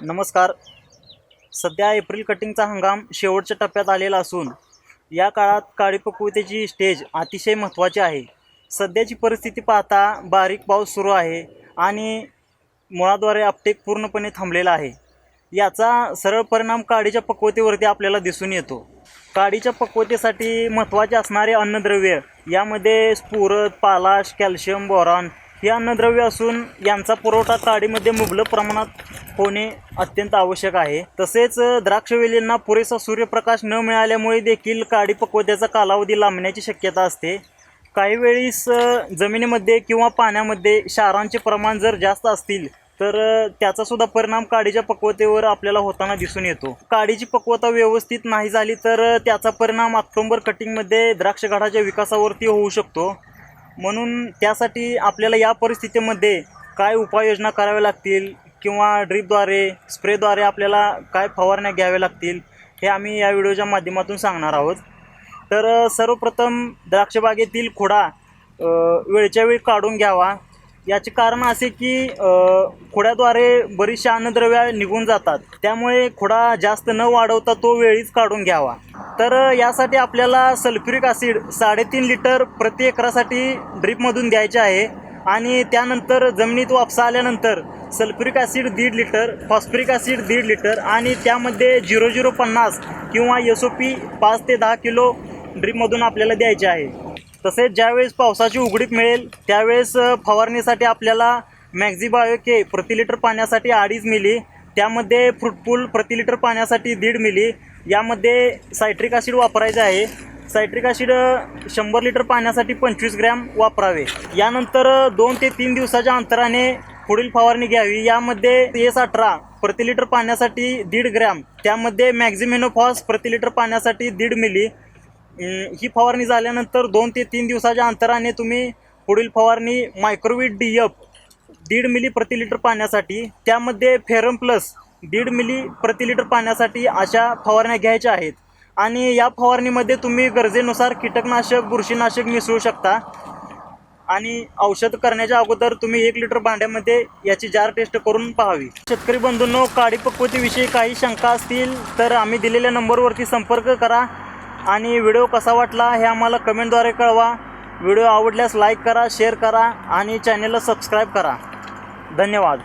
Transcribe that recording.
नमस्कार. सध्या एप्रिल कटिंगचा हंगाम शेवटच्या टप्प्यात आलेला असून या काळात काळी पक्वतेची स्टेज अतिशय महत्त्वाची आहे. सध्याची परिस्थिती पाहता बारीक पाऊस सुरू आहे आणि मुळाद्वारे अपटेक पूर्णपणे थांबलेला आहे. याचा सरळ परिणाम काडीच्या पक्वतेवरती आपल्याला दिसून येतो. काडीच्या पक्वतेसाठी महत्त्वाचे असणारे अन्नद्रव्य यामध्ये स्फुरद पालाश कॅल्शियम बोरॉन हे अन्नद्रव्य असून यांचा पुरवठा काडीमध्ये मुबलक प्रमाणात होणे अत्यंत आवश्यक आहे. तसेच द्राक्षवेलींना पुरेसा सूर्यप्रकाश न मिळाल्यामुळे देखील काडी पक्वतेचा कालावधी लांबण्याची शक्यता असते. काही वेळीस जमिनीमध्ये किंवा पाण्यामध्ये क्षारांचे प्रमाण जर जास्त असतील तर त्याचासुद्धा त्याचा सुद्धा परिणाम काडीच्या पक्वतेवर आपल्याला होताना दिसून येतो. काडीची पक्वता व्यवस्थित नाही झाली तर त्याचा परिणाम ऑक्टोंबर कटिंगमध्ये द्राक्षगाडाच्या विकासावरती होऊ शकतो. म्हणून त्यासाठी आपल्याला या परिस्थितीमध्ये काय उपाययोजना कराव्या लागतील किंवा ड्रीपद्वारे स्प्रेद्वारे आपल्याला काय फवारण्या घ्याव्या लागतील हे आम्ही या व्हिडिओच्या माध्यमातून सांगणार आहोत. तर सर्वप्रथम द्राक्षबागेतील खोडा वेळच्या वेळी काढून घ्यावा. याचे कारण असे की खोड्याद्वारे बरीचशी अन्नद्रव्या निघून जातात. त्यामुळे खोडा जास्त न वाढवता तो वेळीच काढून घ्यावा. तर यासाठी आपल्याला सल्फ्युरिक ॲसिड साडेतीन लिटर प्रति एकरासाठी ड्रीपमधून द्यायचे आहे. आणि त्यानंतर जमिनीत वापसा आल्यानंतर सल्फ्युरिक ॲसिड दीड लिटर फॉस्फरिक ॲसिड दीड लिटर आणि त्यामध्ये झिरो झिरो पन्नास किंवा एस ओ पी पाच ते दहा किलो ड्रीपमधून आपल्याला द्यायचे आहे. तसेच ज्यावेळेस पावसाची उघडीप मिळेल त्यावेळेस फवारणीसाठी आपल्याला मॅक्झिबायो के प्रति लिटर पाण्यासाठी अडीच मिली त्यामध्ये फ्रुटपूल प्रति लिटर पाण्यासाठी दीड मिली यामध्ये सायट्रिक ॲसिड वापरायचं आहे. सायट्रिक ॲसिड शंभर लिटर पाण्यासाठी पंचवीस ग्रॅम वापरावे. यानंतर दोन ते तीन दिवसाच्या अंतराने पुढील फवारणी घ्यावी. यामध्ये एस अठरा प्रति लिटर पाण्यासाठी दीड ग्रॅम त्यामध्ये मॅक्झिमेनोफॉस प्रति लिटर पाण्यासाठी दीड मिली. ही फवारणी झाल्यानंतर दोन ते तीन दिवसाच्या अंतराने तुम्ही पुढील फवारणी मायक्रोवीट डी एफ दीड मिली प्रति लिटर पाण्यासाठी त्यामध्ये फेरम प्लस दीड मिली प्रति लिटर पाण्यासाठी अशा फवारण्या घ्यायच्या आहेत. आणि या फवारणीमध्ये तुम्ही गरजेनुसार कीटकनाशक बुरशीनाशक मिसळू शकता. आणि औषध करण्याच्या अगोदर तुम्ही एक लिटर भांड्यामध्ये याची जार टेस्ट करून पाहावी. शेतकरी बंधूंनो काळी पक्वतीविषयी काही शंका असतील तर आम्ही दिलेल्या नंबरवरती संपर्क करा आणि व्हिडिओ कसा वाटला हे आम्हाला कमेंटद्वारे कळवा. व्हिडिओ आवडल्यास लाईक करा शेअर करा आणि चॅनेलला सबस्क्राईब करा. धन्यवाद.